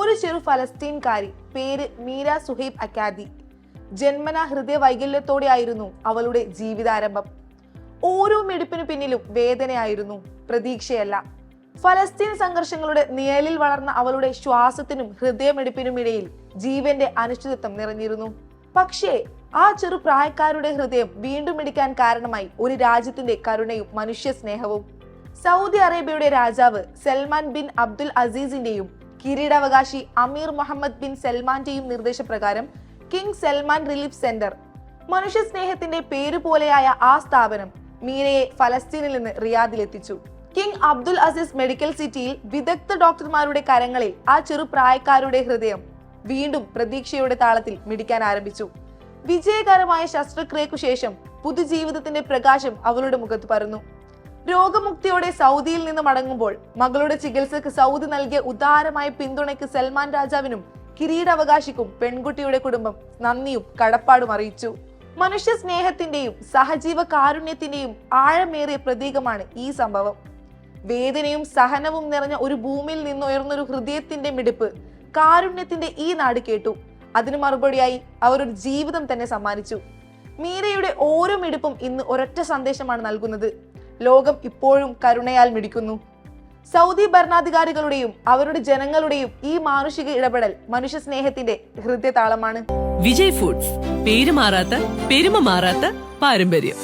ഒരു ചെറു ഫലസ്തീൻകാരി പേര് മീര സുഹൈബ് അക്കാദി. ജന്മന ഹൃദയ വൈകല്യത്തോടെയായിരുന്നു അവളുടെ ജീവിതാരംഭം. ഓരോ മെടുപ്പിനു പിന്നിലും വേദനയായിരുന്നു പ്രതീക്ഷയല്ല. ഫലസ്തീൻ സംഘർഷങ്ങളുടെ നിഴലിൽ വളർന്ന അവളുടെ ശ്വാസത്തിനും ഹൃദയമെടുപ്പിനുമിടയിൽ ജീവന്റെ അനിശ്ചിതത്വം നിറഞ്ഞിരുന്നു. പക്ഷേ ആ ചെറു പ്രായക്കാരുടെ ഹൃദയം വീണ്ടും ഇടിക്കാൻ കാരണമായി ഒരു രാജ്യത്തിന്റെ കരുണയും മനുഷ്യ സ്നേഹവും സൗദി അറേബ്യയുടെ രാജാവ് സൽമാൻ ബിൻ അബ്ദുൽ അസീസിന്റെയും കിരീടാവകാശി അമീർ മുഹമ്മദ് ബിൻ സൽമാന്റെയും നിർദ്ദേശപ്രകാരം കിങ് സൽമാൻ റിലീഫ് സെന്റർ. മനുഷ്യസ്നേഹത്തിന്റെ പേര് പോലെയായ ആ സ്ഥാപനം മീനയെ ഫലസ്തീനിൽ നിന്ന് റിയാദിലെത്തിച്ചു കിങ് അബ്ദുൽ അസീസ് മെഡിക്കൽ സിറ്റിയിൽ വിദഗ്ധ ഡോക്ടർമാരുടെ കരങ്ങളിൽ ആ ചെറുപ്രായക്കാരുടെ ഹൃദയം വീണ്ടും പ്രതീക്ഷയുടെ താളത്തിൽ മിടിക്കാൻ ആരംഭിച്ചു. വിജയകരമായ ശസ്ത്രക്രിയക്കു ശേഷം പുതുജീവിതത്തിന്റെ പ്രകാശം അവളുടെ മുഖത്ത് പരന്നു. രോഗമുക്തിയോടെ സൗദിയിൽ നിന്ന് മടങ്ങുമ്പോൾ മകളുടെ ചികിത്സക്ക് സൗദി നൽകിയ ഉദാരമായ പിന്തുണയ്ക്ക് സൽമാൻ രാജാവിനും കിരീടാവകാശിക്കും പെൺകുട്ടിയുടെ കുടുംബം നന്ദിയും കടപ്പാടും അറിയിച്ചു. മനുഷ്യ സ്നേഹത്തിന്റെയും സഹജീവ കാരുണ്യത്തിന്റെയും ആഴമേറിയ പ്രതീകമാണ് ഈ സംഭവം. വേദനയും സഹനവും നിറഞ്ഞ ഒരു ഭൂമിയിൽ നിന്നുയർന്നൊരു ഹൃദയത്തിന്റെ മിടിപ്പ് കാരുണ്യത്തിന്റെ ഈ നാട് കേട്ടു. അതിനു മറുപടിയായി അവർ ഒരു ജീവിതം തന്നെ സമ്മാനിച്ചു. മീരയുടെ ഓരോ മിടിപ്പും ഇന്ന് ഒരൊറ്റ സന്ദേശമാണ് നൽകുന്നത്. ലോകം ഇപ്പോഴും കരുണയാൽ മിടിക്കുന്നു. സൗദി ഭരണാധികാരികളുടെയും അവരുടെ ജനങ്ങളുടെയും ഈ മാനുഷിക ഇടപെടൽ മനുഷ്യ സ്നേഹത്തിന്റെ ഹൃദയതാളമാണ്. വിജയ് ഫുഡ്സ്. പേര് മാറാത്ത പെരുമ മാറാത്ത പാരമ്പര്യം.